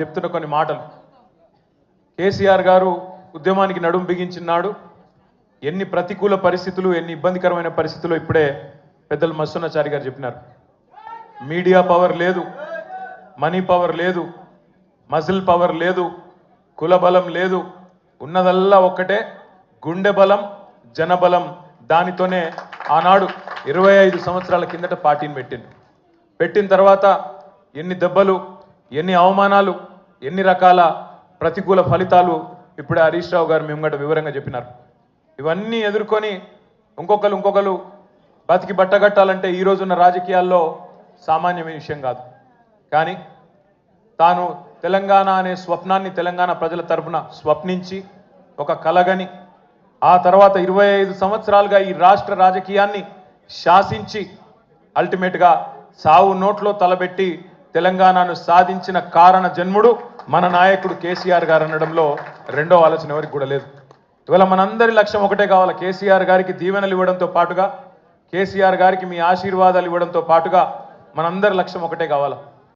చెప్తున్న కొన్ని మాటలు. కేసీఆర్ గారు ఉద్యమానికి నడుం బిగించినాడు ఎన్ని ప్రతికూల పరిస్థితులు ఎన్ని ఇబ్బందికరమైన పరిస్థితులు ఇప్పుడే పెద్దలు మస్తున్నచారి గారు చెప్పినారు. మీడియా పవర్ లేదు మనీ పవర్ లేదు మజిల్ పవర్ లేదు కుల బలం లేదు. ఉన్నదల్లా ఒక్కటే గుండె బలం జనబలం దానితోనే ఆనాడు ఇరవై ఐదు సంవత్సరాల కిందట పార్టీని పెట్టింది పెట్టిన తర్వాత ఎన్ని దెబ్బలు ఎన్ని అవమానాలు ఎన్ని రకాల ప్రతికూల ఫలితాలు ఇప్పుడే హరీష్ రావు గారు మేము కూడా వివరంగా చెప్పినారు. ఇవన్నీ ఎదుర్కొని ఇంకొకరు ఇంకొకరు బతికి బట్టగట్టాలంటే ఈ రోజున్న రాజకీయాల్లో సామాన్యమైన విషయం కాదు. కానీ తాను తెలంగాణ అనే స్వప్నాన్ని తెలంగాణ ప్రజల తరపున స్వప్నించి ఒక కలగని ఆ తర్వాత ఇరవై ఐదు సంవత్సరాలుగా ఈ రాష్ట్ర రాజకీయాన్ని శాసించి అల్టిమేట్గా సావు నోట్లో తలబెట్టి తెలంగాణను సాధించిన కారణ జన్ముడు మన నాయకుడు కేసీఆర్ గారు అనడంలో రెండో ఆలోచన ఎవరికి కూడా లేదు. ఇవాళ మనందరి లక్ష్యం ఒకటే కావాలి. కేసీఆర్ గారికి దీవెనలు ఇవ్వడంతో పాటుగా కేసీఆర్ గారికి మీ ఆశీర్వాదాలు ఇవ్వడంతో పాటుగా మనందరి లక్ష్యం ఒకటే కావాలి.